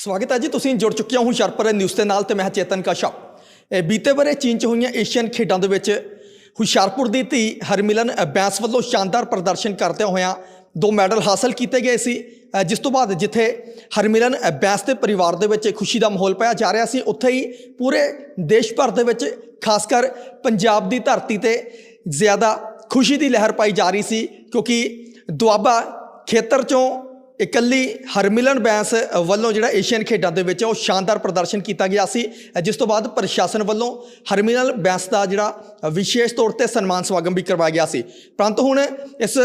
ਸਵਾਗਤ ਹੈ ਜੀ, ਤੁਸੀਂ ਜੁੜ ਚੁੱਕੇ ਹੋ ਹੁਸ਼ਿਆਰਪੁਰ ਨਿਊਜ਼ ਦੇ ਨਾਲ ਤੇ ਮੈਂ ਚੇਤਨ ਕਾਸ਼ਾ ਇਹ ਬੀਤੇ ਬਰੇ ਚੀਨ 'ਚ ਹੋਈਆਂ ਏਸ਼ੀਅਨ ਖੇਡਾਂ ਦੇ ਵਿੱਚ ਹੁਸ਼ਿਆਰਪੁਰ ਦੀ ਧੀ ਹਰਮਿਲਨ ਬੈਂਸ ਵੱਲੋਂ ਸ਼ਾਨਦਾਰ ਪ੍ਰਦਰਸ਼ਨ ਕਰਦਿਆਂ ਹੋਇਆਂ ਦੋ ਮੈਡਲ ਹਾਸਲ ਕੀਤੇ ਗਏ ਸੀ। ਜਿਸ ਤੋਂ ਬਾਅਦ ਜਿੱਥੇ ਹਰਮਿਲਨ ਬੈਂਸ ਦੇ ਪਰਿਵਾਰ ਦੇ ਵਿੱਚ ਖੁਸ਼ੀ ਦਾ ਮਾਹੌਲ ਪਾਇਆ ਜਾ ਰਿਹਾ ਸੀ, ਉੱਥੇ ਹੀ ਪੂਰੇ ਦੇਸ਼ ਭਰ ਦੇ ਵਿੱਚ ਖਾਸ ਕਰ ਪੰਜਾਬ ਦੀ ਧਰਤੀ ਤੇ ਜ਼ਿਆਦਾ ਖੁਸ਼ੀ ਦੀ ਲਹਿਰ ਪਾਈ ਜਾ ਰਹੀ ਸੀ ਕਿਉਂਕਿ ਦੁਆਬਾ ਖੇਤਰ ਚੋਂ ਇਕੱਲੀ ਹਰਮਿਲਨ ਬੈਂਸ ਵੱਲੋਂ ਜਿਹੜਾ ਏਸ਼ੀਅਨ ਖੇਡਾਂ ਦੇ ਵਿੱਚ ਉਹ ਸ਼ਾਨਦਾਰ ਪ੍ਰਦਰਸ਼ਨ ਕੀਤਾ ਗਿਆ ਸੀ ਜਿਸ ਤੋਂ ਬਾਅਦ ਪ੍ਰਸ਼ਾਸਨ ਵੱਲੋਂ ਹਰਮਿਲਨ ਬੈਂਸ ਦਾ ਜਿਹੜਾ ਵਿਸ਼ੇਸ਼ ਤੌਰ ਤੇ ਸਨਮਾਨ ਸਮਾਗਮ ਵੀ ਕਰਵਾਇਆ ਗਿਆ ਸੀ। ਪਰੰਤੂ ਹੁਣ ਇਸ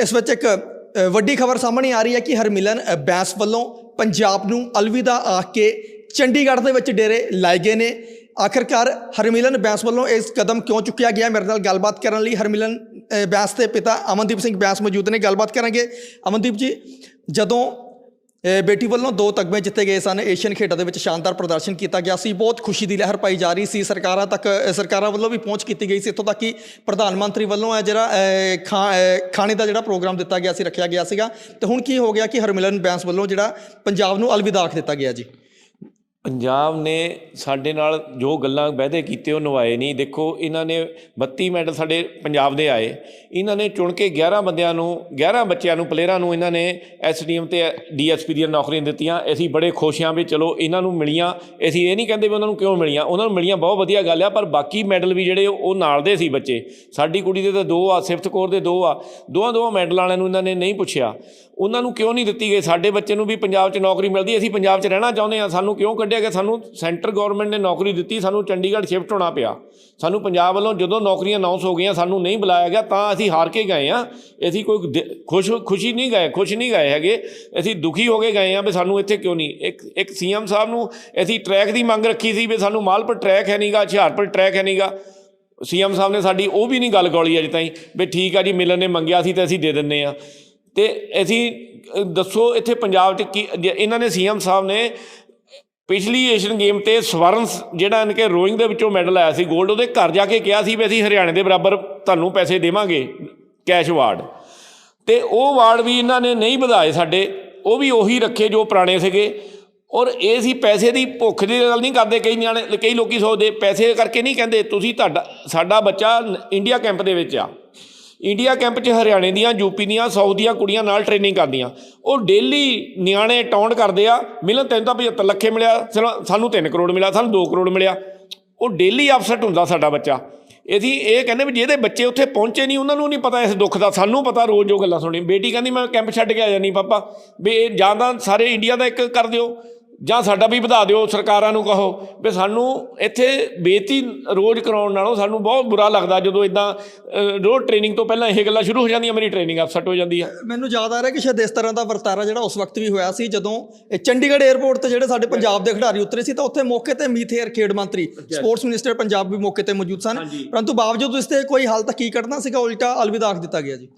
ਇਸ ਵਿੱਚ ਇੱਕ ਵੱਡੀ ਖਬਰ ਸਾਹਮਣੇ ਆ ਰਹੀ ਹੈ ਕਿ ਹਰਮਿਲਨ ਬੈਂਸ ਵੱਲੋਂ ਪੰਜਾਬ ਨੂੰ ਅਲਵਿਦਾ ਆਖ ਕੇ ਚੰਡੀਗੜ੍ਹ ਦੇ ਵਿੱਚ ਡੇਰੇ ਲਾਏ ਗਏ ਨੇ। ਆਖਰਕਾਰ ਹਰਮਿਲਨ ਬੈਂਸ ਵੱਲੋਂ ਇਸ ਕਦਮ ਕਿਉਂ ਚੁੱਕਿਆ ਗਿਆ? ਮੇਰੇ ਨਾਲ ਗੱਲਬਾਤ ਕਰਨ ਲਈ ਹਰਮਿਲਨ ਬੈਂਸ ਦੇ ਪਿਤਾ ਅਮਨਦੀਪ ਸਿੰਘ ਬੈਂਸ ਮੌਜੂਦ ਨੇ। ਗੱਲਬਾਤ ਕਰਾਂਗੇ। ਅਮਨਦੀਪ ਜੀ ਜਦੋਂ ਬੇਟੀ ਵੱਲੋਂ ਦੋ ਤਗਮੇ ਜਿੱਤੇ ਗਏ ਸਨ, ਏਸ਼ੀਅਨ ਖੇਡਾਂ ਦੇ ਵਿੱਚ ਸ਼ਾਨਦਾਰ ਪ੍ਰਦਰਸ਼ਨ ਕੀਤਾ ਗਿਆ ਸੀ, ਬਹੁਤ ਖੁਸ਼ੀ ਦੀ ਲਹਿਰ ਪਾਈ ਜਾ ਰਹੀ ਸੀ, ਸਰਕਾਰਾਂ ਤੱਕ ਸਰਕਾਰਾਂ ਵੱਲੋਂ ਵੀ ਪਹੁੰਚ ਕੀਤੀ ਗਈ ਸੀ, ਇੱਥੋਂ ਤੱਕ ਕਿ ਪ੍ਰਧਾਨ ਮੰਤਰੀ ਵੱਲੋਂ ਹੈ ਜਿਹੜਾ ਖਾ- ਖਾਣੇ ਦਾ ਜਿਹੜਾ ਪ੍ਰੋਗਰਾਮ ਦਿੱਤਾ ਗਿਆ ਸੀ, ਰੱਖਿਆ ਗਿਆ ਸੀਗਾ, ਤੇ ਹੁਣ ਕੀ ਹੋ ਗਿਆ ਕਿ ਹਰਮਿਲਨ ਬੈਂਸ ਵੱਲੋਂ ਜਿਹੜਾ ਪੰਜਾਬ ਨੂੰ ਅਲਵਿਦਾ ਆਖ ਦਿੱਤਾ ਗਿਆ ਜੀ। ਪੰਜਾਬ ਨੇ ਸਾਡੇ ਨਾਲ ਜੋ ਗੱਲਾਂ ਵਾਅਦੇ ਕੀਤੇ ਉਹ ਨਿਭਾਏ ਨਹੀਂ। ਦੇਖੋ, ਇਹਨਾਂ ਨੇ 32 ਮੈਡਲ ਸਾਡੇ ਪੰਜਾਬ ਦੇ ਆਏ। ਇਹਨਾਂ ਨੇ ਚੁਣ ਕੇ 11 ਬੰਦਿਆਂ ਨੂੰ 11 ਬੱਚਿਆਂ ਨੂੰ, ਪਲੇਅਰਾਂ ਨੂੰ ਇਹਨਾਂ ਨੇ ਐਸਡੀਐਮ ਤੇ ਡੀਐਸਪੀ ਦੀਆਂ ਨੌਕਰੀਆਂ ਦਿੱਤੀਆਂ। ਅਸੀਂ ਬੜੇ ਖੁਸ਼ ਹਾਂ ਵੀ ਚਲੋ ਇਹਨਾਂ ਨੂੰ ਮਿਲੀਆਂ। ਅਸੀਂ ਇਹ ਨਹੀਂ ਕਹਿੰਦੇ ਵੀ ਉਹਨਾਂ ਨੂੰ ਕਿਉਂ ਮਿਲੀਆਂ। ਉਹਨਾਂ ਨੂੰ ਮਿਲੀਆਂ ਬਹੁਤ ਵਧੀਆ ਗੱਲ ਆ, ਪਰ ਬਾਕੀ ਮੈਡਲ ਵੀ ਜਿਹੜੇ ਉਹ ਨਾਲ ਦੇ ਸੀ ਬੱਚੇ। ਸਾਡੀ ਕੁੜੀ ਦੇ ਤਾਂ ਦੋ ਆ, ਸਿਫਤ ਕੋਰ ਦੇ ਦੋ ਆ। ਦੋਵਾਂ ਦੋਵਾਂ ਮੈਡਲ ਵਾਲਿਆਂ ਨੂੰ ਇਹਨਾਂ ਨੇ ਨਹੀਂ ਪੁੱਛਿਆ। ਉਹਨਾਂ ਨੂੰ ਕਿਉਂ ਨਹੀਂ ਦਿੱਤੀ ਗਈ? ਸਾਡੇ ਬੱਚੇ ਨੂੰ ਵੀ ਪੰਜਾਬ 'ਚ ਨੌਕਰੀ ਮਿਲਦੀ, ਅਸੀਂ ਪੰਜਾਬ 'ਚ ਰਹਿਣਾ ਚਾਹੁੰਦੇ ਹਾਂ। ਸਾਨੂੰ ਕਿਉਂ ਕੱਢਿਆ ਗਿਆ ਸਾਨੂੰ ਸੈਂਟਰ ਗਵਰਨਮੈਂਟ ਨੇ ਨੌਕਰੀ ਦਿੱਤੀ, ਸਾਨੂੰ ਚੰਡੀਗੜ੍ਹ ਸ਼ਿਫਟ ਹੋਣਾ ਪਿਆ। ਸਾਨੂੰ ਪੰਜਾਬ ਵੱਲੋਂ ਜਦੋਂ ਨੌਕਰੀਆਂ ਅਨਾਉਂਸ ਹੋ ਗਈਆਂ, ਸਾਨੂੰ ਨਹੀਂ ਬੁਲਾਇਆ ਗਿਆ, ਤਾਂ ਅਸੀਂ ਹਾਰ ਕੇ ਗਏ ਆ ਅਸੀਂ ਕੋਈ ਖੁਸ਼, ਖੁਸ਼ੀ ਨਹੀਂ ਗਏ, ਖੁਸ਼ ਨਹੀਂ ਗਏ ਹੈਗੇ। ਅਸੀਂ ਦੁਖੀ ਹੋ ਕੇ ਗਏ ਆ ਵੀ ਸਾਨੂੰ ਇੱਥੇ ਕਿਉਂ ਨਹੀਂ। ਇੱਕ ਇੱਕ ਸੀਐਮ ਸਾਹਿਬ ਨੂੰ ਅਸੀਂ ਟਰੈਕ ਦੀ ਮੰਗ ਰੱਖੀ ਸੀ ਵੀ ਸਾਨੂੰ ਮਾਲਪੁਰ ਟਰੈਕ ਹੈ ਨਹੀਂਗਾ ਹੁਸ਼ਿਆਰਪੁਰ ਟਰੈਕ ਹੈ ਨਹੀਂਗਾ ਸੀਐਮ ਸਾਹਿਬ ਨੇ ਸਾਡੀ ਉਹ ਵੀ ਨਹੀਂ ਗੱਲ ਗੋਲੀ ਅਜੇ ਤਾਈਂ ਵੀ ਠੀਕ ਆ ਜੀ, ਮਿਲਣ ਨੇ ਮੰਗਿਆ ਸੀ ਤੇ ਅਸੀਂ ਦੇ ਦਿੰਨੇ ਆ ਤੇ ਅਸੀਂ ਦੱਸੋ ਇੱਥੇ ਪੰਜਾਬ 'ਚ ਕੀ ਇਹਨਾਂ ਨੇ ਸੀਐਮ ਸਾਹਿਬ ਨੇ ਪਿਛਲੀ ਏਸ਼ੀਅਨ ਗੇਮ ਤੇ ਸਵਰਨ ਜਿਹੜਾ ਇਹਨਾਂ ਕੇ ਰੋਇੰਗ ਦੇ ਵਿੱਚੋਂ ਮੈਡਲ ਆਇਆ ਸੀ 골ਡ ਉਹਦੇ ਘਰ ਜਾ ਕੇ ਕਿਹਾ ਸੀ ਵੀ ਅਸੀਂ ਹਰਿਆਣੇ ਦੇ ਬਰਾਬਰ ਤੁਹਾਨੂੰ ਪੈਸੇ ਦੇਵਾਂਗੇ ਕੈਸ਼ ਵਾਰਡ ਤੇ ਉਹ ਵਾਰਡ ਵੀ ਇਹਨਾਂ ਨੇ ਨਹੀਂ ਵਧਾਏ ਸਾਡੇ, ਉਹ ਵੀ ਉਹੀ ਰੱਖੇ ਜੋ ਪੁਰਾਣੇ ਸੀਗੇ। ਔਰ ਇਹ ਸੀ ਪੈਸੇ ਦੀ ਭੁੱਖ ਦੀ ਗੱਲ ਨਹੀਂ ਕਰਦੇ, ਕਈ ਨਿਆਣੇ, ਕਈ ਲੋਕੀ ਸੋਚਦੇ, ਪੈਸੇ ਕਰਕੇ ਨਹੀਂ ਕਹਿੰਦੇ, ਤੁਸੀਂ ਤੁਹਾਡਾ, ਸਾਡਾ ਬੱਚਾ ਇੰਡੀਆ ਕੈਂਪ ਦੇ ਵਿੱਚ ਆ। ਇੰਡੀਆ ਕੈਂਪ 'ਚ ਹਰਿਆਣੇ ਦੀਆਂ, ਯੂਪੀ ਦੀਆਂ, ਸਾਊਥ ਦੀਆਂ ਕੁੜੀਆਂ ਨਾਲ ਟ੍ਰੇਨਿੰਗ ਕਰਦੀਆਂ। ਉਹ ਡੇਲੀ ਨਿਆਣੇ ਟੌਂਟ ਕਰਦੇ ਆ, ਮਿਲਣ ਤੈਨੂੰ ਤਾਂ 75 ਲੱਖੇ ਮਿਲਿਆ ਚਲੋ ਸਾਨੂੰ 3 ਕਰੋੜ ਮਿਲਿਆ, ਸਾਨੂੰ 2 ਕਰੋੜ ਮਿਲਿਆ। ਉਹ ਡੇਲੀ ਅਪਸੈਟ ਹੁੰਦਾ ਸਾਡਾ ਬੱਚਾ। ਅਸੀਂ ਇਹ ਕਹਿੰਦੇ ਵੀ ਜਿਹਦੇ ਬੱਚੇ ਉੱਥੇ ਪਹੁੰਚੇ ਨਹੀਂ, ਉਹਨਾਂ ਨੂੰ ਨਹੀਂ ਪਤਾ ਇਸ ਦੁੱਖ ਦਾ, ਸਾਨੂੰ ਪਤਾ ਰੋਜ਼ ਜੋ ਗੱਲਾਂ ਸੁਣੀ ਬੇਟੀ ਕਹਿੰਦੀ, ਮੈਂ ਕੈਂਪ ਛੱਡ ਕੇ ਆ ਜਾਨੀ ਪਾਪਾ। ਵੀ ਇਹ ਜਾਂ ਤਾਂ ਸਾਰੇ ਇੰਡੀਆ ਦਾ ਇੱਕ ਕਰ ਦਿਓ। ਜਾਂ ਸਾਡਾ ਵੀ ਵਧਾ ਦਿਓ ਸਰਕਾਰਾਂ ਨੂੰ ਕਹੋ ਵੀ ਸਾਨੂੰ ਇੱਥੇ ਬੇਤੀ ਰੋਜ਼ ਕਰਾਉਣ ਨਾਲੋਂ ਸਾਨੂੰ ਬਹੁਤ ਬੁਰਾ ਲੱਗਦਾ ਜਦੋਂ ਇਦਾਂ ਰੋਜ਼ ਟ੍ਰੇਨਿੰਗ ਤੋਂ ਪਹਿਲਾਂ ਇਹ ਗੱਲਾਂ ਸ਼ੁਰੂ ਹੋ ਜਾਂਦੀਆਂ ਮੇਰੀ ਟ੍ਰੇਨਿੰਗ ਅਪਸੈਟ ਹੋ ਜਾਂਦੀ ਆ। ਮੈਨੂੰ ਯਾਦ ਆ ਰਿਹਾ ਕਿ ਸ਼ਾਇਦ ਇਸ ਤਰ੍ਹਾਂ ਦਾ ਵਰਤਾਰਾ ਜਿਹੜਾ ਉਸ ਵਕਤ ਵੀ ਹੋਇਆ ਸੀ ਜਦੋਂ ਇਹ ਚੰਡੀਗੜ੍ਹ 에ਅਰਪੋਰਟ ਤੇ ਜਿਹੜੇ ਸਾਡੇ ਪੰਜਾਬ ਦੇ ਖਿਡਾਰੀ ਉਤਰੇ ਸੀ ਤਾਂ ਉੱਥੇ ਮੌਕੇ ਤੇ ਮੀਥੇਰ ਖੇਡ ਮੰਤਰੀ ਸਪੋਰਟਸ ਮਿਨਿਸਟਰ ਪੰਜਾਬ ਵੀ ਮੌਕੇ ਤੇ ਮੌਜੂਦ ਸਨ। ਪਰੰਤੂ ਬਾਵਜੂਦ ਇਸ ਤੇ ਕੋਈ ਹਾਲ ਤੱਕ ਕੀ ਕੱਢਣਾ ਸੀਗਾ ਉਲਟਾ ਅਲਵਿਦਾ ਆਖ ਦਿੱਤਾ ਗਿਆ ਜੀ।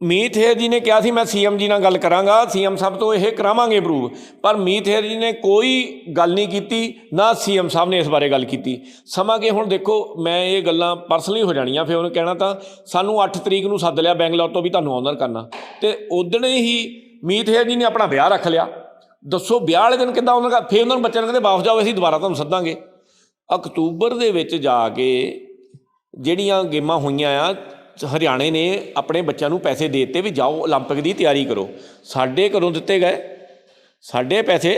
ਮੀਤ ਹੇਰ ਜੀ ਨੇ ਕਿਹਾ ਸੀ, ਮੈਂ ਸੀਐਮ ਜੀ ਨਾਲ ਗੱਲ ਕਰਾਂਗਾ, ਸੀਐਮ ਸਾਹਿਬ ਤੋਂ ਇਹ ਕਰਾਵਾਂਗੇ ਅਪਰੂਵ ਪਰ ਮੀਤ ਹੇਰ ਜੀ ਨੇ ਕੋਈ ਗੱਲ ਨਹੀਂ ਕੀਤੀ, ਨਾ ਸੀਐਮ ਸਾਹਿਬ ਨੇ ਇਸ ਬਾਰੇ ਗੱਲ ਕੀਤੀ। ਸਮਾਂ ਕਿ ਹੁਣ ਦੇਖੋ, ਮੈਂ ਇਹ ਗੱਲਾਂ ਪਰਸਨਲੀ ਹੋ ਜਾਣੀਆਂ, ਫਿਰ ਉਹਨੇ ਕਹਿਣਾ ਤਾਂ ਸਾਨੂੰ 8 ਤਰੀਕ ਨੂੰ ਸੱਦ ਲਿਆ ਬੈਂਗਲੌਰ ਤੋਂ ਵੀ ਤੁਹਾਨੂੰ ਆਨਰ ਕਰਨਾ। ਤੇ ਉਦਣੇ ਹੀ ਮੀਤ ਹੇਰ ਜੀ ਨੇ ਆਪਣਾ ਵਿਆਹ ਰੱਖ ਲਿਆ। ਦੱਸੋ, ਵਿਆਹ ਵਾਲੇ ਦਿਨ ਕਿੱਦਾਂ ਉਹਨਾਂ ਦਾ ਫਿਰ ਉਹਨਾਂ ਨੂੰ ਬੱਚਿਆਂ ਨੂੰ ਕਹਿੰਦੇ, ਵਾਪਸ ਜਾਓ, ਅਸੀਂ ਦੁਬਾਰਾ ਤੁਹਾਨੂੰ ਸੱਦਾਂਗੇ। ਅਕਤੂਬਰ ਦੇ ਵਿੱਚ ਜਾ ਕੇ ਜਿਹੜੀਆਂ ਗੇਮਾਂ ਹੋਈਆਂ ਆ ਹਰਿਆਣੇ ਨੇ ਆਪਣੇ ਬੱਚਿਆਂ ਨੂੰ ਪੈਸੇ ਦੇ ਦਿੱਤੇ ਵੀ ਜਾਓ 올림픽 ਦੀ ਤਿਆਰੀ ਕਰੋ ਸਾਡੇ ਘਰੋਂ ਦਿੱਤੇ ਗਏ ਸਾਡੇ ਪੈਸੇ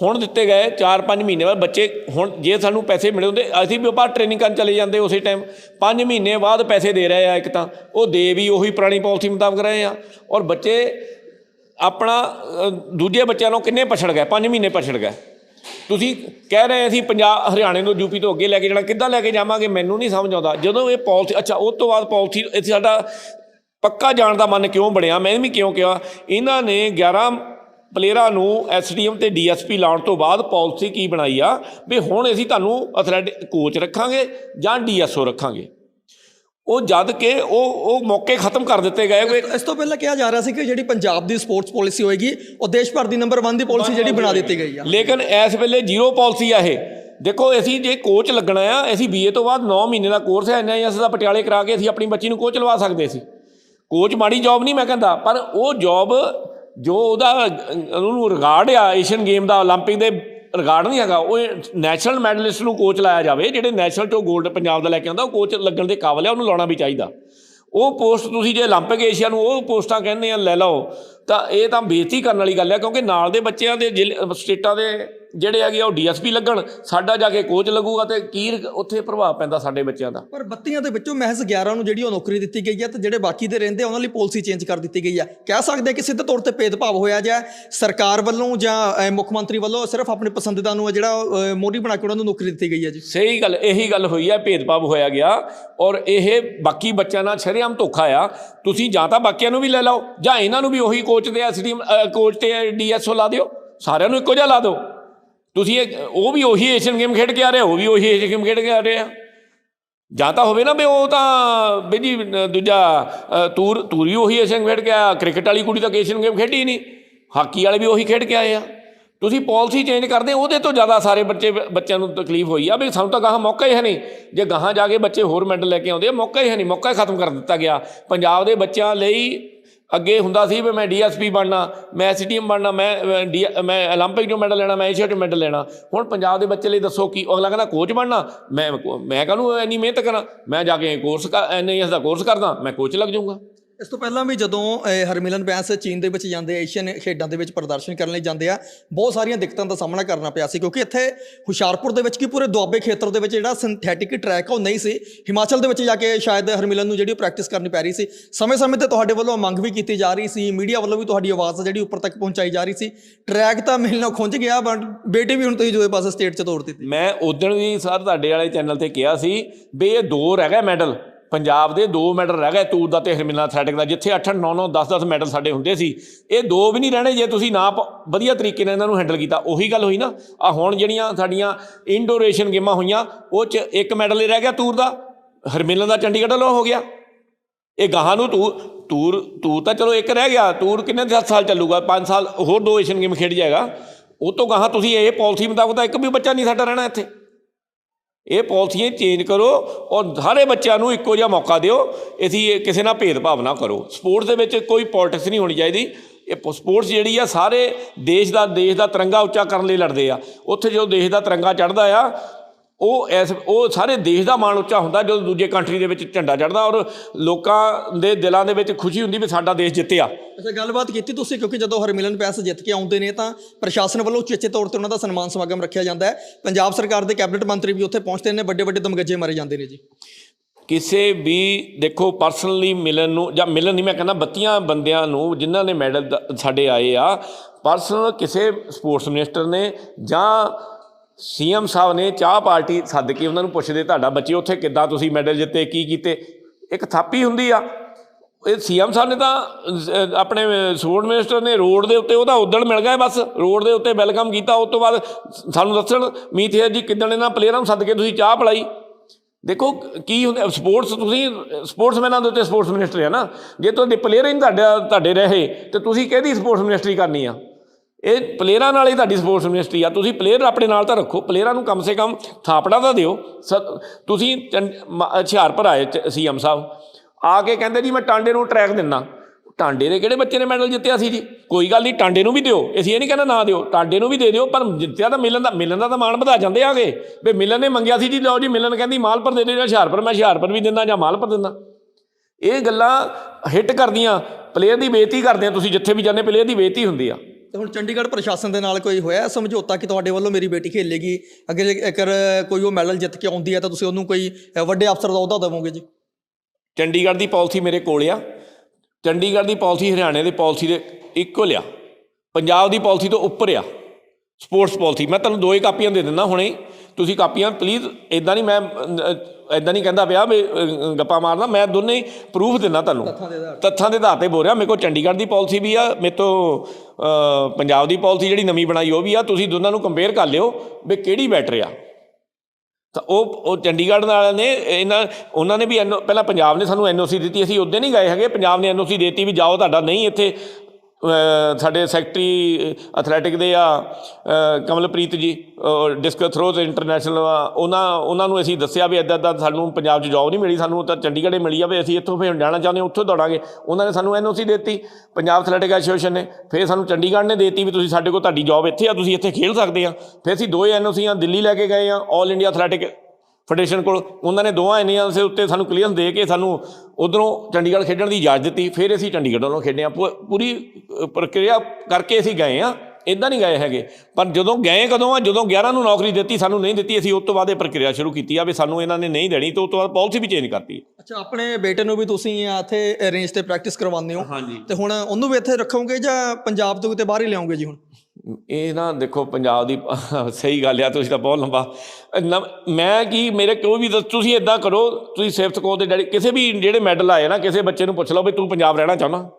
ਹੁਣ ਦਿੱਤੇ ਗਏ 4-5 ਮਹੀਨੇ ਬਾਅਦ ਬੱਚੇ ਹੁਣ ਜੇ ਸਾਨੂੰ ਪੈਸੇ ਮਿਲੇ ਹੁੰਦੇ ਅਸੀਂ ਵੀ ਬਾਹਰ ਟ੍ਰੇਨਿੰਗ ਕਰਨ ਚਲੇ ਜਾਂਦੇ ਉਸੇ ਟਾਈਮ 5 ਮਹੀਨੇ ਬਾਅਦ ਪੈਸੇ ਦੇ ਰਹੇ ਆ ਇੱਕ ਤਾਂ ਉਹ ਦੇ ਵੀ ਉਹੀ ਪੁਰਾਣੀ ਪਾਲਿਸੀ ਮੁਤਾਬਕ ਰਹੇ ਆ ਔਰ ਬੱਚੇ ਆਪਣਾ ਅ, ਦੂਜੇ ਬੱਚਿਆਂ ਨੂੰ ਕਿੰਨੇ ਪਛੜ ਗਏ 5 ਮਹੀਨੇ ਪਛੜ ਗਏ ਤੁਸੀਂ ਕਹਿ ਰਹੇ ਅਸੀਂ ਪੰਜਾਬ, ਹਰਿਆਣੇ ਨੂੰ ਯੂਪੀ ਤੋਂ ਅੱਗੇ ਲੈ ਕੇ ਜਾਣਾ, ਕਿੱਦਾਂ ਲੈ ਕੇ ਜਾਵਾਂਗੇ? ਮੈਨੂੰ ਨਹੀਂ ਸਮਝ ਆਉਂਦਾ। ਜਦੋਂ ਇਹ ਪਾਲਿਸੀ ਅੱਛਾ ਉਸ ਤੋਂ ਬਾਅਦ ਪਾਲਿਸੀ ਇੱਥੇ ਸਾਡਾ ਪੱਕਾ ਜਾਣ ਦਾ ਮਨ ਕਿਉਂ ਬਣਿਆ? ਮੈਂ ਵੀ ਕਿਉਂ ਕਿਹਾ? ਇਹਨਾਂ ਨੇ 11 ਪਲੇਅਰਾਂ ਨੂੰ ਐਸਡੀਐਮ ਤੇ ਡੀਐਸਪੀ ਲਾਉਣ ਤੋਂ ਬਾਅਦ ਪਾਲਿਸੀ ਕੀ ਬਣਾਈ ਆ? ਵੀ ਹੁਣ ਅਸੀਂ ਤੁਹਾਨੂੰ ਅਥਲੈਟਿਕ ਕੋਚ ਰੱਖਾਂਗੇ ਜਾਂ ਡੀਐਸਓ ਰੱਖਾਂਗੇ। ਉਹ ਜਦ ਕਿ ਉਹ ਉਹ ਮੌਕੇ ਖਤਮ ਕਰ ਦਿੱਤੇ ਗਏ ਕੋਈ ਇਸ ਤੋਂ ਪਹਿਲਾਂ ਕਿਹਾ ਜਾ ਰਿਹਾ ਸੀ ਕਿ ਜਿਹੜੀ ਪੰਜਾਬ ਦੀ ਸਪੋਰਟਸ ਪਾਲਿਸੀ ਹੋਏਗੀ ਉਹ ਦੇਸ਼ ਭਰ ਦੀ ਨੰਬਰ 1 ਦੀ ਪਾਲਿਸੀ ਜਿਹੜੀ ਬਣਾ ਦਿੱਤੀ ਗਈ ਆ ਲੇਕਿਨ ਇਸ ਵੇਲੇ ਜ਼ੀਰੋ ਪਾਲਿਸੀ ਆ ਇਹ ਦੇਖੋ ਅਸੀਂ ਜੇ ਕੋਚ ਲੱਗਣਾ ਆ ਅਸੀਂ ਬੀਏ ਤੋਂ ਬਾਅਦ 9 ਮਹੀਨੇ ਦਾ ਕੋਰਸ ਹੈ ਐਨਆਈਐਸ ਦਾ ਪਟਿਆਲੇ ਕਰਾ ਕੇ ਅਸੀਂ ਆਪਣੀ ਬੱਚੀ ਨੂੰ ਕੋਚ ਲਵਾ ਸਕਦੇ ਸੀ ਕੋਚ ਮਾੜੀ ਜੌਬ ਨਹੀਂ ਮੈਂ ਕਹਿੰਦਾ ਪਰ ਉਹ ਜੌਬ ਜੋ ਉਹਦਾ ਅਹ, ਉਹਨੂੰ ਰਿਗਾਰਡ ਆ ਏਸ਼ੀਅਨ ਗੇਮ ਦਾ 올림픽 ਦੇ ਰਿਕਾਰਡ ਨਹੀਂ ਹੈਗਾ, ਉਹ ਨੈਸ਼ਨਲ ਮੈਡਲਿਸਟ ਨੂੰ ਕੋਚ ਲਾਇਆ ਜਾਵੇ, ਜਿਹੜੇ ਨੈਸ਼ਨਲ ਚੋਂ 골ਡ ਪੰਜਾਬ ਦਾ ਲੈ ਕੇ ਆਉਂਦਾ, ਉਹ ਕੋਚ ਲੱਗਣ ਦੇ ਕਾਬਲ ਹੈ ਉਹਨੂੰ ਲਾਉਣਾ ਵੀ ਚਾਹੀਦਾ। ਉਹ ਪੋਸਟ ਤੁਸੀਂ ਜੇ 올림픽 ਏਸ਼ੀਆ ਨੂੰ ਉਹ ਪੋਸਟਾਂ ਕਹਿੰਦੇ ਆ, ਲੈ ਲਓ, ਤਾਂ ਇਹ ਤਾਂ ਬੇਇੱਜ਼ਤੀ ਕਰਨ ਵਾਲੀ ਗੱਲ ਹੈ ਕਿਉਂਕਿ ਨਾਲ ਦੇ ਬੱਚਿਆਂ ਦੇ ਸਟੇਟਾਂ ਦੇ ਜਿਹੜੇ ਹੈਗੇ ਉਹ ਡੀਐਸਪੀ ਲੱਗਣ ਸਾਡਾ ਜਾ ਕੇ ਕੋਚ ਲੱਗੂਗਾ ਤੇ ਕੀ ਉੱਥੇ ਪ੍ਰਭਾਵ ਪੈਂਦਾ ਸਾਡੇ ਬੱਚਿਆਂ ਦਾ। ਪਰ 32 ਦੇ ਵਿੱਚੋਂ ਮਹਿਜ਼ 11 ਨੂੰ ਜਿਹੜੀ ਉਹ ਨੌਕਰੀ ਦਿੱਤੀ ਗਈ ਹੈ ਤੇ ਜਿਹੜੇ ਬਾਕੀ ਦੇ ਰਹਿੰਦੇ ਆ, ਉਹਨਾਂ ਲਈ ਪਾਲਿਸੀ ਚੇਂਜ ਕਰ ਦਿੱਤੀ ਗਈ ਹੈ। ਕਹਿ ਸਕਦੇ ਕਿ ਸਿੱਧੇ ਤੌਰ ਤੇ ਭੇਦਭਾਵ ਹੋਇਆ ਜਾਂ ਸਰਕਾਰ ਵੱਲੋਂ ਜਾਂ ਮੁੱਖ ਮੰਤਰੀ ਵੱਲੋਂ ਸਿਰਫ ਆਪਣੇ ਪਸੰਦੀਦਾ ਨੂੰ ਜਿਹੜਾ ਮੋਢੀ ਬਣਾ ਕੇ ਉਹਨਾਂ ਨੂੰ ਨੌਕਰੀ ਦਿੱਤੀ ਗਈ ਹੈ ਜੀ। ਸਹੀ ਗੱਲ ਇਹੀ ਗੱਲ ਹੋਈ ਹੈ ਭੇਦਭਾਵ ਹੋਇਆ ਗਿਆ। ਔਰ ਇਹ ਬਾਕੀ ਬੱਚਿਆਂ ਨਾਲ ਸ਼ਰੇਆਮ ਧੋਖਾ ਆ। ਤੁਸੀਂ ਜਾਂ ਤਾਂ ਬਾਕੀਆਂ ਨੂੰ ਵੀ ਲੈ ਲਓ ਜਾਂ ਇਹਨਾਂ ਨੂੰ ਵੀ ਉਹੀ ਕੋਚ ਤੇ ਐਸਡੀਐਮ ਕੋਚ ਤੇ ਡੀਐਸਓ ਲਾ ਦਿਓ। ਸਾਰਿਆਂ ਨੂੰ ਇੱਕੋ ਜਿਹਾ ਲਾ ਦਿਓ। ਤੁਸੀਂ ਇਹ- ਉਹ ਵੀ ਉਹੀ ਏਸ਼ੀਅਨ ਗੇਮ ਖੇਡ ਕੇ ਆ ਰਹੇ ਹੋ ਉਹ ਵੀ ਉਹੀ ਏਸ਼ੀਅਨ ਗੇਮ ਖੇਡ ਕੇ ਆ ਰਹੇ ਆ। ਜਾਂ ਤਾਂ ਹੋਵੇ ਨਾ ਵੀ ਉਹ ਤਾਂ ਵੀ ਜੀ ਦੂਜਾ ਅ, ਤੂਰ ਤੂਰ ਵੀ ਉਹੀ ਏਸ਼ੀਅਨ ਖੇਡ ਕੇ ਆ ਕ੍ਰਿਕਟ ਵਾਲੀ ਕੁੜੀ ਤਾਂ ਏਸ਼ੀਅਨ ਗੇਮ ਖੇਡੀ ਹੀ ਨਹੀਂ ਹਾਕੀ ਵਾਲੇ ਵੀ ਉਹੀ ਖੇਡ ਕੇ ਆਏ ਆ। ਤੁਸੀਂ ਪਾਲਿਸੀ ਚੇਂਜ ਕਰਦੇ ਉਹਦੇ ਤੋਂ ਜ਼ਿਆਦਾ ਸਾਰੇ ਬੱਚੇ ਬੱਚਿਆਂ ਨੂੰ ਤਕਲੀਫ ਹੋਈ ਆ ਵੀ ਸਾਨੂੰ ਤਾਂ ਗਾਹਾਂ ਮੌਕਾ ਹੀ ਹੈ ਨਹੀਂ। ਜੇ ਗਾਹਾਂ ਜਾ ਕੇ ਬੱਚੇ ਹੋਰ ਮੈਡਲ ਲੈ ਕੇ ਆਉਂਦੇ ਆ ਮੌਕਾ ਹੀ ਹੈ ਨਹੀਂ ਮੌਕਾ ਹੀ ਖਤਮ ਕਰ ਦਿੱਤਾ ਗਿਆ। ਪੰਜਾਬ ਦੇ ਬੱਚਿਆਂ ਲਈ ਅੱਗੇ ਹੁੰਦਾ ਸੀ ਵੀ ਮੈਂ ਡੀਐਸਪੀ ਬਣਨਾ ਮੈਂ ਐਸਟੀਐਮ ਬਣਨਾ ਮੈਂ ਅ, ਡੀ ਮੈਂ 올림픽 ਚੋਂ ਮੈਡਲ ਲੈਣਾ ਮੈਂ ਏਸ਼ੀਆ ਚੋਂ ਮੈਡਲ ਲੈਣਾ ਹੁਣ ਪੰਜਾਬ ਦੇ ਬੱਚੇ ਲਈ ਦੱਸੋ ਕੀ ਉਹ ਅਗਲਾ ਕਹਿੰਦਾ ਕੋਚ ਬਣਨਾ ਮੈਂ ਮੈਂ ਕਾਹਨੂੰ ਇੰਨੀ ਮਿਹਨਤ ਕਰਾਂ ਮੈਂ ਜਾ ਕੇ ਕੋਰਸ ਕਰ ਐਨਆਈਐਸ ਦਾ ਕੋਰਸ ਕਰਦਾ ਮੈਂ ਕੋਚ ਲੱਗ ਜਾਊਂਗਾ ਇਸ ਤੋਂ ਪਹਿਲਾਂ ਵੀ ਜਦੋਂ ਹਰਮਿਲਨ ਬੈਂਸ ਚੀਨ ਦੇ ਵਿੱਚ ਜਾਂਦੇ ਆ ਏਸ਼ੀਅਨ ਖੇਡਾਂ ਦੇ ਵਿੱਚ ਪ੍ਰਦਰਸ਼ਨ ਕਰਨ ਲਈ ਜਾਂਦੇ ਆ, ਬਹੁਤ ਸਾਰੀਆਂ ਦਿੱਕਤਾਂ ਦਾ ਸਾਹਮਣਾ ਕਰਨਾ ਪਿਆ ਸੀ, ਕਿਉਂਕਿ ਇੱਥੇ ਹੁਸ਼ਿਆਰਪੁਰ ਦੇ ਵਿੱਚ ਕੀ ਪੂਰੇ ਦੁਆਬੇ ਖੇਤਰ ਦੇ ਵਿੱਚ ਜਿਹੜਾ ਸਿੰਥੈਟਿਕ ਟਰੈਕ ਉਹ ਨਹੀਂ ਸੀ। ਹਿਮਾਚਲ ਦੇ ਵਿੱਚ ਜਾ ਕੇ ਸ਼ਾਇਦ ਹਰਮਿਲਨ ਨੂੰ ਜਿਹੜੀ ਪ੍ਰੈਕਟਿਸ ਕਰਨੀ ਪੈ ਰਹੀ ਸੀ। ਸਮੇਂ-ਸਮੇਂ ਤੇ ਤੁਹਾਡੇ ਵੱਲੋਂ ਮੰਗ ਵੀ ਕੀਤੀ ਜਾ ਰਹੀ ਸੀ, ਮੀਡੀਆ ਵੱਲੋਂ ਵੀ ਤੁਹਾਡੀ ਆਵਾਜ਼ ਆ ਜਿਹੜੀ ਉੱਪਰ ਤੱਕ ਪਹੁੰਚਾਈ ਜਾ ਰਹੀ ਸੀ। ਟਰੈਕ ਤਾਂ ਮਿਲਣਾ ਖੁੰਝ ਗਿਆ ਬਟ ਬੇਟੀ ਵੀ ਹੁਣ ਤੁਸੀਂ ਦੂਏ ਪਾਸੇ ਸਟੇਟ 'ਚ ਤੋੜ ਦਿੱਤੀ। ਮੈਂ ਉਦੋਂ ਵੀ ਸਰ ਤੁਹਾਡੇ ਵਾਲੇ ਚੈਨਲ ਤੇ ਕਿਹਾ ਸੀ ਵੀ ਇਹ ਦੋ ਰਹਿ ਗਿਆ ਮੈਡਲ। ਪੰਜਾਬ ਦੇ ਦੋ ਮੈਡਲ ਰਹਿ ਗਏ ਤੂਰ ਦਾ ਤੇ ਹਰਮਿਲਾ ਐਥਲੈਟਿਕ ਦਾ, ਜਿੱਥੇ 8 9 9 10 10 ਮੈਡਲ ਸਾਡੇ ਹੁੰਦੇ ਸੀ। ਇਹ ਦੋ ਵੀ ਨਹੀਂ ਰਹਿਣੇ, ਜੇ ਤੁਸੀਂ ਨਾ ਪ- ਵਧੀਆ ਤਰੀਕੇ ਨਾਲ ਇਹਨਾਂ ਨੂੰ ਹੈਂਡਲ ਕੀਤਾ, ਉਹੀ ਗੱਲ ਹੋਈ ਨਾ। ਆ ਹੁਣ ਜਿਹੜੀਆਂ ਸਾਡੀਆਂ ਇੰਡੋਰ ਏਸ਼ੀਅਨ ਗੇਮਾਂ ਹੋਈਆਂ, ਉਹ ਚ ਇੱਕ ਮੈਡਲ ਹੀ ਰਹਿ ਗਿਆ ਤੂਰ ਦਾ। ਹਰਮਿਲਨ ਦਾ ਚੰਡੀਗੜ੍ਹ ਵੱਲੋਂ ਹੋ ਗਿਆ। ਇਹ ਗਾਹਾਂ ਨੂੰ ਤੂਰ ਤੂਰ ਤੂਰ ਤਾਂ ਚਲੋ ਇੱਕ ਰਹਿ ਗਿਆ, ਤੂਰ ਕਿੰਨੇ 10 ਸਾਲ ਚੱਲੂਗਾ? 5 ਸਾਲ ਹੋਰ ਦੋ ਏਸ਼ੀਅਨ ਗੇਮ ਖੇਡ ਜਾਏਗਾ। ਉਹ ਤੋਂ ਗਾਹਾਂ ਤੁਸੀਂ ਇਹ ਪਾਲਿਸੀ ਮੁਤਾਬਕ ਤਾਂ ਇੱਕ ਵੀ ਬੱਚਾ ਨਹੀਂ ਸਾਡਾ ਰਹਿਣਾ ਇੱਥੇ। ਇਹ ਪਾਲਿਸੀਆਂ ਚੇਂਜ ਕਰੋ ਔਰ ਸਾਰੇ ਬੱਚਿਆਂ ਨੂੰ ਇੱਕੋ ਜਿਹਾ ਮੌਕਾ ਦਿਓ। ਅਸੀਂ ਇਹ ਕਿਸੇ ਨਾਲ ਭੇਦਭਾਵ ਨਾ ਕਰੋ। ਸਪੋਰਟਸ ਦੇ ਵਿੱਚ ਕੋਈ ਪੋਲਿਟਿਕਸ ਨਹੀਂ ਹੋਣੀ ਚਾਹੀਦੀ। ਇਹ ਸਪੋਰਟਸ ਜਿਹੜੀ ਆ, ਸਾਰੇ ਦੇਸ਼ ਦਾ ਦੇਸ਼ ਦਾ ਤਿਰੰਗਾ ਉੱਚਾ ਕਰਨ ਲਈ ਲੜਦੇ ਆ। ਉੱਥੇ ਜਦੋਂ ਦੇਸ਼ ਦਾ ਤਿਰੰਗਾ ਚੜ੍ਹਦਾ ਆ ਉਹ ਐਸ ਉਹ ਸਾਰੇ ਦੇਸ਼ ਦਾ ਮਾਣ ਉੱਚਾ ਹੁੰਦਾ ਜਦੋਂ ਦੂਜੇ ਕੰਟਰੀ ਦੇ ਵਿੱਚ ਝੰਡਾ ਚੜ੍ਹਦਾ ਔਰ ਲੋਕਾਂ ਦੇ ਦਿਲਾਂ ਦੇ ਵਿੱਚ ਖੁਸ਼ੀ ਹੁੰਦੀ ਵੀ ਸਾਡਾ ਦੇਸ਼ ਜਿੱਤਿਆ। ਅੱਛਾ ਗੱਲਬਾਤ ਕੀਤੀ ਤੁਸੀਂ? ਕਿਉਂਕਿ ਜਦੋਂ ਹਰਮਿਲਨ ਪੈਸ ਜਿੱਤ ਕੇ ਆਉਂਦੇ ਨੇ ਤਾਂ ਪ੍ਰਸ਼ਾਸਨ ਵੱਲੋਂ ਉਚੇਚੇ ਤੌਰ ਤੇ ਉਹਨਾਂ ਦਾ ਸਨਮਾਨ ਸਮਾਗਮ ਰੱਖਿਆ ਜਾਂਦਾ ਹੈ। ਪੰਜਾਬ ਸਰਕਾਰ ਦੇ ਕੈਬਨਿਟ ਮੰਤਰੀ ਵੀ ਉੱਥੇ ਪਹੁੰਚਦੇ ਨੇ ਵੱਡੇ ਵੱਡੇ ਦਮਗੱਜੇ ਮਾਰੇ ਜਾਂਦੇ ਨੇ ਜੀ। ਕਿਸੇ ਵੀ ਦੇਖੋ ਪਰਸਨਲੀ ਮਿਲਣ ਨੂੰ ਜਾਂ ਮਿਲਣ ਨਹੀਂ ਮੈਂ ਕਹਿੰਦਾ ਬੱਤੀਆਂ ਬੰਦਿਆਂ ਨੂੰ ਜਿਨ੍ਹਾਂ ਨੇ ਮੈਡਲ ਸਾਡੇ ਆਏ ਆ ਪਰਸਨਲ ਕਿਸੇ ਸਪੋਰਟਸ ਮਿਨਿਸਟਰ ਨੇ ਜਾਂ ਸੀਐਮ ਸਾਹਿਬ ਨੇ ਚਾਹ ਪਾਰਟੀ ਸੱਦ ਕੇ ਉਹਨਾਂ ਨੂੰ ਪੁੱਛਦੇ, ਤੁਹਾਡਾ ਬੱਚੇ ਉੱਥੇ ਕਿੱਦਾਂ? ਤੁਸੀਂ ਮੈਡਲ ਜਿੱਤੇ, ਕੀ ਕੀਤੇ? ਇੱਕ ਥਾਪੀ ਹੁੰਦੀ ਆ। ਇਹ ਸੀਐਮ ਸਾਹਿਬ ਨੇ ਤਾਂ ਆਪਣੇ ਸਪੋਰਟ ਮਿਨਿਸਟਰ ਨੇ ਰੋਡ ਦੇ ਉੱਤੇ ਉਹਦਾ ਉਦਣ ਮਿਲ ਗਿਆ ਬਸ। ਰੋਡ ਦੇ ਉੱਤੇ ਵੈਲਕਮ ਕੀਤਾ, ਉਸ ਤੋਂ ਬਾਅਦ ਸਾਨੂੰ ਦੱਸਣ, ਮੀਤ ਜੀ, ਕਿੱਦਣ ਇਹਨਾਂ ਪਲੇਅਰਾਂ ਨੂੰ ਸੱਦ ਕੇ ਤੁਸੀਂ ਚਾਹ ਪਿਲਾਈ? ਦੇਖੋ, ਕੀ ਹੁੰਦਾ, ਸਪੋਰਟਸ ਤੁਸੀਂ, ਸਪੋਰਟਸਮੈਨਾਂ ਦੇ ਉੱਤੇ ਸਪੋਰਟਸ ਮਿਨਿਸਟਰ ਹੈ ਨਾ। ਜੇ ਤੁਹਾਡੇ ਪਲੇਅਰ ਹੀ ਨਹੀਂ ਤੁਹਾਡਾ, ਤੁਹਾਡੇ ਰਹੇ, ਤੇ ਤੁਸੀਂ ਕਿਹਦੀ ਸਪੋਰਟਸ ਮਿਨਿਸਟਰੀ ਕਰਨੀ ਆ? ਇਹ ਪਲੇਅਰਾਂ ਨਾਲ ਹੀ ਤੁਹਾਡੀ ਸਪੋਰਟਸ ਮਿਨਿਸਟਰੀ ਆ। ਤੁਸੀਂ ਪਲੇਅਰ ਆਪਣੇ ਨਾਲ ਤਾਂ ਰੱਖੋ, ਪਲੇਅਰਾਂ ਨੂੰ ਕਮ ਸੇ ਕਮ ਥਾਪੜਾ ਤਾਂ ਦਿਓ। ਸ- ਤੁਸੀਂ ਚੰਡ- ਮ- ਹੁਸ਼ਿਆਰਪੁਰ ਆਏ ਸੀਐਮ ਸਾਹਿਬ। ਆ ਕੇ ਕਹਿੰਦੇ ਜੀ, ਮੈਂ ਟਾਂਡੇ ਨੂੰ ਟਰੈਕ ਦਿੰਨਾ। ਟਾਂਡੇ ਦੇ ਕਿਹੜੇ ਬੱਚੇ ਨੇ ਮੈਡਲ ਜਿੱਤਿਆ ਸੀ ਜੀ? ਕੋਈ ਗੱਲ ਨਹੀਂ, ਟਾਂਡੇ ਨੂੰ ਵੀ ਦਿਓ। ਅਸੀਂ ਇਹ ਨਹੀਂ ਕਹਿੰਦਾ ਨਾ ਦਿਓ। ਟਾਂਡੇ ਨੂੰ ਵੀ ਦੇ ਦਿਓ, ਪਰ ਜਿੱਤਿਆ ਤਾਂ ਮਿਲਣ ਦਾ ਮਿਲਣ ਦਾ ਤਾਂ ਮਾਣ ਵਧਾ ਜਾਂਦੇ ਆਗੇ। ਵੀ ਮਿਲਣ ਨੇ ਮੰਗਿਆ ਸੀ ਜੀ, ਲਓ ਜੀ, ਮਿਲਣ ਕਹਿੰਦੀ ਮਾਲਪੁਰ ਦੇ ਦਿਓ ਜਾਂ ਹੁਸ਼ਿਆਰਪੁਰ, ਮੈਂ ਹੁਸ਼ਿਆਰਪੁਰ ਵੀ ਦਿੰਦਾ ਜਾਂ ਮਾਲਪੁਰ ਦਿੰਦਾ। ਇਹ ਗੱਲਾਂ ਹਿੱਟ ਕਰਦੀਆਂ, ਪਲੇਅਰ ਦੀ ਬੇਇੱਜ਼ਤੀ ਕਰਦੇ ਆ ਤੁਸੀਂ, ਜਿੱਥੇ ਵੀ ਜਾਂਦੇ, ਪਲੇਅਰ ਦੀ ਬੇਇੱਜ਼ਤੀ ਹੁੰਦੀ ਆ। ਤੇ ਹੁਣ ਚੰਡੀਗੜ੍ਹ ਪ੍ਰਸ਼ਾਸਨ ਦੇ ਨਾਲ ਕੋਈ ਹੋਇਆ ਸਮਝੌਤਾ ਕਿ ਤੁਹਾਡੇ ਵੱਲੋਂ ਮੇਰੀ ਬੇਟੀ ਖੇਲੇਗੀ? ਅਗਰ ਅਗਰ ਕੋਈ ਉਹ ਮੈਡਲ ਜਿੱਤ ਕੇ ਆਉਂਦੀ ਹੈ ਤਾਂ ਤੁਸੀਂ ਉਹਨੂੰ ਕੋਈ ਵੱਡੇ ਅਫਸਰ ਦਾ ਅਹੁਦਾ ਦੇਵੋਗੇ ਜੀ? ਚੰਡੀਗੜ੍ਹ ਦੀ ਪਾਲਿਸੀ ਮੇਰੇ ਕੋਲ ਆ। ਚੰਡੀਗੜ੍ਹ ਦੀ ਪਾਲਿਸੀ ਹਰਿਆਣੇ ਦੀ ਪਾਲਿਸੀ ਦੇ ਇਕੁਅਲ ਆ ਪੰਜਾਬ ਦੀ ਪਾਲਿਸੀ ਤੋਂ ਉੱਪਰ ਆ। Sports policy. ਮੈਂ ਤੁਹਾਨੂੰ ਦੋ ਹੀ ਕਾਪੀਆਂ ਦੇ ਦਿੰਦਾ ਹੁਣੇ। ਤੁਸੀਂ ਕਾਪੀਆਂ ਪਲੀਜ਼ ਇਦਾਂ ਨਹੀਂ ਮੈਂ ਇਦਾਂ ਨਹੀਂ ਕਹਿੰਦਾ ਪਿਆ ਵੀ ਗੱਪਾਂ ਮਾਰਨਾ ਮੈਂ ਦੋਨੇ ਪ੍ਰੂਫ ਦਿੰਦਾ ਤੁਹਾਨੂੰ। ਤੱਥਾਂ ਦੇ ਆਧਾਰ ਤੇ। ਬੋਲ ਰਿਹਾ ਮੇਰੇ ਕੋਲ ਚੰਡੀਗੜ੍ਹ ਦੀ ਪਾਲਿਸੀ ਵੀ ਆ ਮੇਰੇ ਤੋਂ ਪੰਜਾਬ ਦੀ ਪਾਲਿਸੀ ਜਿਹੜੀ ਨਵੀਂ ਬਣਾਈ ਉਹ ਵੀ ਆ ਤੁਸੀਂ ਦੋਨਾਂ ਨੂੰ ਕੰਪੇਅਰ ਕਰ ਲਿਓ ਵੀ ਕਿਹੜੀ ਬੈਟਰ ਆ। ਤਾਂ ਉਹ ਉਹ ਚੰਡੀਗੜ੍ਹ ਵਾਲਿਆਂ ਨੇ ਇਹਨਾਂ ਉਹਨਾਂ ਨੇ ਵੀ ਪਹਿਲਾਂ ਪੰਜਾਬ ਨੇ ਸਾਨੂੰ ਐਨਓਸੀ ਦਿੱਤੀ ਅਸੀਂ ਉਦੋਂ ਨਹੀਂ ਗਏ ਹੈਗੇ ਪੰਜਾਬ ਨੇ ਐਨਓਸੀ ਦਿੱਤੀ ਵੀ ਜਾਓ ਤੁਹਾਡਾ ਨਹੀਂ ਇੱਥੇ ਸਾਡੇ ਸੈਕਟਰੀ ਐਥਲੈਟਿਕ ਦੇ ਆ ਕਮਲਪ੍ਰੀਤ ਜੀ ਡਿਸਕਸ ਥਰੋਜ਼ ਇੰਟਰਨੈਸ਼ਨਲ ਉਹਨਾਂ ਉਹਨਾਂ ਨੂੰ ਅਸੀਂ ਦੱਸਿਆ ਵੀ ਇਦਾਂ ਇਦਾਂ ਸਾਨੂੰ ਪੰਜਾਬ 'ਚ ਜੌਬ ਨਹੀਂ ਮਿਲੀ, ਸਾਨੂੰ ਤਾਂ ਚੰਡੀਗੜ੍ਹ ਮਿਲੀ ਆ ਵੀ ਅਸੀਂ ਇੱਥੋਂ ਫਿਰ ਜਾਣਾ ਚਾਹੁੰਦੇ ਹਾਂ, ਉੱਥੋਂ ਦੌੜਾਂਗੇ। ਉਹਨਾਂ ਨੇ ਸਾਨੂੰ ਐਨਓਸੀ ਦਿੱਤੀ, ਪੰਜਾਬ ਐਥਲੈਟਿਕ ਐਸੋਸੀਏਸ਼ਨ ਨੇ, ਫਿਰ ਸਾਨੂੰ ਚੰਡੀਗੜ੍ਹ ਨੇ ਦਿੱਤੀ ਵੀ ਤੁਸੀਂ ਸਾਡੇ ਕੋਲ ਤੁਹਾਡੀ ਜੌਬ ਇੱਥੇ ਆ, ਤੁਸੀਂ ਇੱਥੇ ਖੇਡ ਸਕਦੇ ਆ। ਫਿਰ ਅਸੀਂ ਦੋ ਐਨਓਸੀਆਂ ਦਿੱਲੀ ਲੈ ਕੇ ਗਏ ਆ ਆਲ ਇੰਡੀਆ ਐਥਲੈਟਿਕ ਫੈਡਰੇਸ਼ਨ ਕੋਲ ਉਹਨਾਂ ਨੇ ਦੋਵਾਂ ਇੰਨੀਆਂ ਦੇ ਉੱਤੇ ਸਾਨੂੰ ਕਲੀਅਰੈਂਸ ਦੇ ਕੇ ਸਾਨੂੰ ਉਧਰੋਂ ਚੰਡੀਗੜ੍ਹ ਖੇਡਣ ਦੀ ਇਜਾਜ਼ਤ ਦਿੱਤੀ ਫਿਰ ਅਸੀਂ ਚੰਡੀਗੜ੍ਹ ਵੱਲੋਂ ਖੇਡੇ ਆ ਪੂ- ਪੂਰੀ ਪ੍ਰਕਿਰਿਆ ਕਰਕੇ ਅਸੀਂ ਗਏ ਆ ਇਦਾਂ ਨਹੀਂ ਗਏ ਹੈਗੇ। ਪਰ ਜਦੋਂ ਗਏ ਕਦੋਂ ਆ? ਜਦੋਂ 11 ਨੂੰ ਨੌਕਰੀ ਦਿੱਤੀ ਸਾਨੂੰ ਨਹੀਂ ਦਿੱਤੀ ਅਸੀਂ ਉਸ ਤੋਂ ਬਾਅਦ ਇਹ ਪ੍ਰਕਿਰਿਆ ਸ਼ੁਰੂ ਕੀਤੀ ਆ ਵੀ ਸਾਨੂੰ ਇਹਨਾਂ ਨੇ ਨਹੀਂ ਦੇਣੀ ਤੇ ਉਸ ਤੋਂ ਬਾਅਦ ਪਾਲਿਸੀ ਵੀ ਚੇਂਜ ਕਰਤੀ। ਅੱਛਾ ਆਪਣੇ ਬੇਟੇ ਨੂੰ ਵੀ ਤੁਸੀਂ ਇੱਥੇ ਰੇਂਜ ਤੇ ਪ੍ਰੈਕਟਿਸ ਕਰਵਾਉਂਦੇ ਹੋ। ਤੇ ਹੁਣ ਉਹਨੂੰ ਵੀ ਇੱਥੇ ਰੱਖੋਗੇ ਜਾਂ ਪੰਜਾਬ ਤੋਂ ਕਿਤੇ ਬਾਹਰ ਹੀ ਲਿਆਓਗੇ ਜੀ ਹੁਣ? ਇਹ ਨਾ ਦੇਖੋ, ਪੰਜਾਬ ਦੀ ਸਹੀ ਗੱਲ ਆ, ਤੁਸੀਂ ਤਾਂ ਬਹੁਤ ਲੰਬਾ। ਨਵ- ਮੈਂ ਕੀ, ਮੇਰੇ ਕੋਈ ਵੀ ਦੱਸ, ਤੁਸੀਂ ਇਦਾਂ ਕਰੋ, ਤੁਸੀਂ ਸੇਫ ਸਕੋਰ ਦੇ ਡੈਡੀ, ਕਿਸੇ ਵੀ ਜਿਹੜੇ ਮੈਡਲ ਆਏ ਨਾ, ਕਿਸੇ ਬੱਚੇ ਨੂੰ ਪੁੱਛ ਲਓ ਵੀ ਤੂੰ ਪੰਜਾਬ ਰਹਿਣਾ ਚਾਹੁੰਦਾ।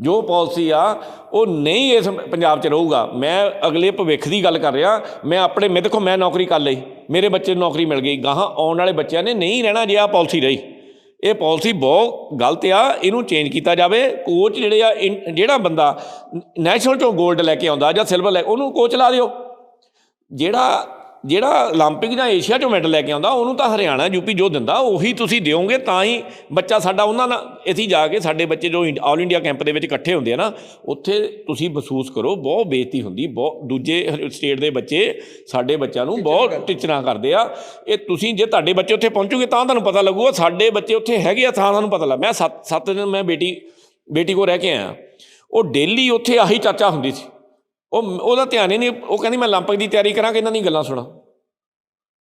ਜੋ ਪਾਲਿਸੀ ਆ, ਉਹ ਨਹੀਂ ਇਸ ਪੰਜਾਬ 'ਚ ਰਹੂਗਾ। ਮੈਂ ਅਗਲੇ ਭਵਿੱਖ ਦੀ ਗੱਲ ਕਰ ਰਿਹਾ, ਮੈਂ ਆਪਣੇ, ਮੈਂ ਦੇਖੋ, ਮੈਂ ਨੌਕਰੀ ਕਰ ਲਈ। ਮੇਰੇ ਬੱਚੇ ਨੂੰ ਨੌਕਰੀ ਮਿਲ ਗਈ। ਗਾਹਾਂ ਆਉਣ ਵਾਲੇ ਬੱਚਿਆਂ ਨੇ ਨਹੀਂ ਰਹਿਣਾ ਜੇ ਆ ਪਾਲਿਸੀ ਰਹੀ। ਇਹ ਪਾਲਿਸੀ ਬਹੁਤ ਗਲਤ ਆ, ਇਹਨੂੰ ਚੇਂਜ ਕੀਤਾ ਜਾਵੇ। ਕੋਚ ਜਿਹੜੇ ਆ, ਇਨ- ਜਿਹੜਾ ਬੰਦਾ ਨੈਸ਼ਨਲ ਚੋਂ 골ਡ ਲੈ ਕੇ ਆਉਂਦਾ ਜਾਂ ਸਿਲਵਰ ਲੈ ਉਹਨੂੰ ਕੋਚ ਲਾ ਦਿਓ। ਜਿਹੜਾ ਜਿਹੜਾ 올림픽 ਜਾਂ ਏਸ਼ੀਆ ਚੋਂ ਮੈਡਲ ਲੈ ਕੇ ਆਉਂਦਾ ਉਹਨੂੰ ਤਾਂ ਹਰਿਆਣਾ ਯੂਪੀ ਜੋ ਦਿੰਦਾ ਉਹੀ ਤੁਸੀਂ ਦਿਓਗੇ ਤਾਂ ਹੀ ਬੱਚਾ ਸਾਡਾ ਉਹਨਾਂ ਨਾਲ ਅਸੀਂ ਜਾ ਕੇ ਸਾਡੇ ਬੱਚੇ ਜੋ ਆਲ ਇੰਡੀਆ ਕੈਂਪ ਦੇ ਵਿੱਚ ਇਕੱਠੇ ਹੁੰਦੇ ਆ ਨਾ ਉੱਥੇ ਤੁਸੀਂ ਮਹਿਸੂਸ ਕਰੋ ਬਹੁਤ ਬੇਇੱਜ਼ਤੀ ਹੁੰਦੀ ਬਹੁਤ ਦੂਜੇ ਸਟੇਟ ਦੇ ਬੱਚੇ ਸਾਡੇ ਬੱਚਿਆਂ ਨੂੰ ਬਹੁਤ ਟਿਚਰਾਂ ਕਰਦੇ ਆ ਇਹ ਤੁਸੀਂ ਜੇ ਤੁਹਾਡੇ ਬੱਚੇ ਉੱਥੇ ਪਹੁੰਚੋਗੇ ਤਾਂ ਤੁਹਾਨੂੰ ਪਤਾ ਲੱਗੂਗਾ ਸਾਡੇ ਬੱਚੇ ਉੱਥੇ ਹੈਗੇ ਆ ਤਾਂ ਤੁਹਾਨੂੰ ਪਤਾ ਲੱਗ ਮੈਂ ਸੱਤ ਸੱਤ ਦਿਨ ਮੈਂ ਬੇਟੀ ਬੇਟੀ ਕੋ ਰਹਿ ਕੇ ਆਇਆ ਉਹ ਡੇਲੀ ਉੱਥੇ ਆਹੀ ਚਰਚਾ ਹੁੰਦੀ ਸੀ ਉਹ ਉਹਦਾ ਧਿਆਨ ਹੀ ਨਹੀਂ ਉਹ ਕਹਿੰਦੀ ਮੈਂ 올림픽 ਦੀ ਤਿਆਰੀ ਕਰਾਂ ਕਿ ਇਹਨਾਂ ਦੀ ਗੱਲਾਂ ਸੁਣਾ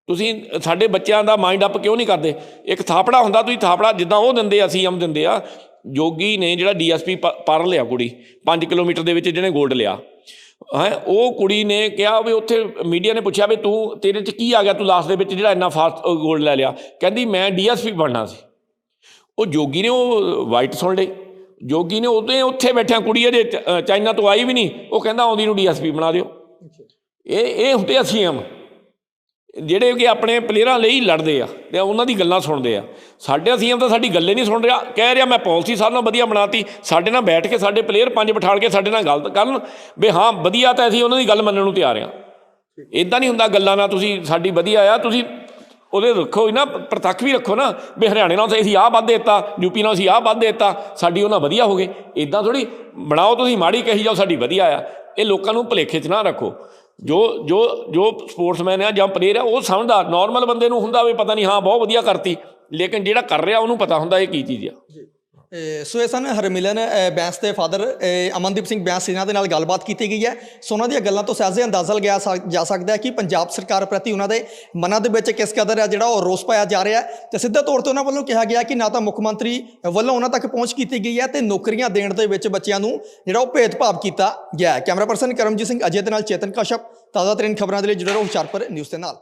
ਤੁਸੀਂ ਸਾਡੇ ਬੱਚਿਆਂ ਦਾ ਮਾਈਂਡ ਅਪ ਕਿਉਂ ਨਹੀਂ ਕਰਦੇ? ਇੱਕ ਥਾਪੜਾ ਹੁੰਦਾ ਤੁਸੀਂ ਥਾਪੜਾ ਜਿੱਦਾਂ ਉਹ ਦਿੰਦੇ ਆ ਸੀਐਮ ਦਿੰਦੇ ਆ। ਜੋਗੀ ਨੇ ਜਿਹੜਾ ਡੀਐਸਪੀ ਪਰ ਲਿਆ ਕੁੜੀ 5 ਕਿਲੋਮੀਟਰ ਦੇ ਵਿੱਚ ਜਿਹਨੇ 골ਡ ਲਿਆ। ਹੈ ਉਹ ਕੁੜੀ ਨੇ ਕਿਹਾ ਵੀ ਉੱਥੇ ਮੀਡੀਆ ਨੇ ਪੁੱਛਿਆ ਵੀ ਤੂੰ ਤੇਰੇ 'ਚ ਕੀ ਆ ਗਿਆ? ਤੂੰ ਲਾਸਟ ਦੇ ਵਿੱਚ ਜਿਹੜਾ ਇੰਨਾ ਫਾਸਟ 골ਡ ਲੈ ਲਿਆ। ਕਹਿੰਦੀ ਮੈਂ ਡੀਐਸਪੀ ਬਣਨਾ ਸੀ। ਉਹ ਜੋਗੀ ਨੇ ਉਹ ਵਾਈਟ ਸੁਣ ਲਈ। ਜੋਗੀ ਨੇ ਉਹਦੇ ਉੱਥੇ ਬੈਠਿਆ ਕੁੜੀ ਅਜੇ ਚਾਈਨਾ ਤੋਂ ਆਈ ਵੀ ਨਹੀਂ। ਉਹ ਕਹਿੰਦਾ ਆਉਂਦੀ ਨੂੰ ਡੀਐਸਪੀ ਬਣਾ ਦਿਓ। ਇਹ ਇਹ ਹੁੰਦੇ ਅਸੀਂ ਸੀਐਮ ਜਿਹੜੇ ਕਿ ਆਪਣੇ ਪਲੇਅਰਾਂ ਲਈ ਲੜਦੇ ਆ ਤੇ ਉਹਨਾਂ ਦੀ ਗੱਲਾਂ ਸੁਣਦੇ ਆ। ਸਾਡੇ ਸੀਐਮ ਤਾਂ ਸਾਡੀ ਗੱਲੇ ਨਹੀਂ ਸੁਣ ਰਿਹਾ। ਕਹਿ ਰਿਹਾ ਮੈਂ ਪਾਲਿਸੀ ਸਾਰਿਆਂ ਨਾਲ ਵਧੀਆ ਬਣਾਤੀ। ਸਾਡੇ ਨਾਲ ਬੈਠ ਕੇ ਸਾਡੇ ਪਲੇਅਰ ਪੰਜ ਬਿਠਾਲ ਕੇ ਸਾਡੇ ਨਾਲ ਗੱਲ ਕਰਨ। ਵੀ ਹਾਂ, ਵਧੀਆ ਤਾਂ ਅਸੀਂ ਉਹਨਾਂ ਦੀ ਗੱਲ ਮੰਨਣ ਨੂੰ ਤਿਆਰ ਆ। ਇਦਾਂ ਨਹੀਂ ਹੁੰਦਾ ਗੱਲਾਂ ਨਾਲ ਤੁਸੀਂ, ਸਾਡੀ ਵਧੀਆ ਆ। ਤੁਸੀਂ ਉਹਦੇ ਰੱਖੋ ਨਾ, ਪ੍ਰਤੱਖ ਵੀ ਰੱਖੋ ਨਾ। ਵੀ ਹਰਿਆਣੇ ਨਾਲ ਅਸੀਂ ਆਹ ਵੱਧ ਦੇਤਾ ਯੂਪੀ ਨਾਲ ਅਸੀਂ ਆਹ ਵੱਧ ਦਿੱਤਾ। ਸਾਡੀ ਉਹਨਾਂ ਵਧੀਆ ਹੋ ਗਏ। ਇਦਾਂ ਥੋੜੀ ਬਣਾਓ ਤੁਸੀਂ, ਮਾੜੀ ਕਹੀ ਜਾਓ, ਸਾਡੀ ਵਧੀਆ ਆ। ਇਹ ਲੋਕਾਂ ਨੂੰ ਭੁਲੇਖੇ 'ਚ ਨਾ ਰੱਖੋ। ਜੋ ਜੋ ਜੋ ਸਪੋਰਟਸਮੈਨ ਆ ਜਾਂ ਪਲੇਅਰ ਆ, ਉਹ ਸਮਝਦਾ ਨਾਰਮਲ ਬੰਦੇ ਨੂੰ ਹੁੰਦਾ ਵੀ ਪਤਾ ਨਹੀਂ, ਹਾਂ, ਬਹੁਤ ਵਧੀਆ ਕਰਤੀ। ਲੇਕਿਨ ਜਿਹੜਾ ਕਰ ਰਿਹਾ, ਉਹਨੂੰ ਪਤਾ ਹੁੰਦਾ ਇਹ ਕੀ ਚੀਜ਼ ਆ। ਸੋ ਇਹ ਸਨ ਹਰਮਿਲਨ ਬੈਂਸ ਦੇ ਫਾਦਰ ਅਮਨਦੀਪ ਸਿੰਘ ਬੈਂਸ ਇਹਨਾਂ ਦੇ ਨਾਲ ਗੱਲਬਾਤ ਕੀਤੀ ਗਈ ਹੈ। ਸੋ ਉਹਨਾਂ ਦੀਆਂ ਗੱਲਾਂ ਤੋਂ ਸਹਿਜੇ ਅੰਦਾਜ਼ਾ ਲਗਾਇਆ ਸਕ- ਜਾ ਸਕਦਾ ਹੈ ਕਿ ਪੰਜਾਬ ਸਰਕਾਰ ਪ੍ਰਤੀ ਉਹਨਾਂ ਦੇ ਮਨਾਂ ਦੇ ਵਿੱਚ ਕਿਸ ਕਦਰ ਹੈ ਜਿਹੜਾ ਉਹ ਰੋਸ ਪਾਇਆ ਜਾ ਰਿਹਾ ਹੈ। ਤੇ ਸਿੱਧੇ ਤੌਰ ਤੇ ਉਹਨਾਂ ਵੱਲੋਂ ਕਿਹਾ ਗਿਆ ਕਿ ਨਾ ਤਾਂ ਮੁੱਖ ਮੰਤਰੀ ਵੱਲੋਂ ਉਹਨਾਂ ਤੱਕ ਪਹੁੰਚ ਕੀਤੀ ਗਈ ਹੈ ਤੇ ਨੌਕਰੀਆਂ ਦੇਣ ਦੇ ਵਿੱਚ ਬੱਚਿਆਂ ਨੂੰ ਜਿਹੜਾ ਉਹ ਭੇਦਭਾਵ ਕੀਤਾ ਗਿਆ ਹੈ। ਕੈਮਰਾ ਪਰਸਨ ਕਰਮਜੀਤ ਸਿੰਘ ਅਜੇ ਦੇ ਨਾਲ ਚੇਤਨ ਕਸ਼ਪ, ਤਾਜ਼ਾ ਤਰੀਨ ਖਬਰਾਂ ਦੇ ਲਈ ਜੁੜੇ ਰਹੋ ਹੁਸ਼ਿਆਰਪੁਰ ਨਿਊਜ਼ ਦੇ ਨਾਲ।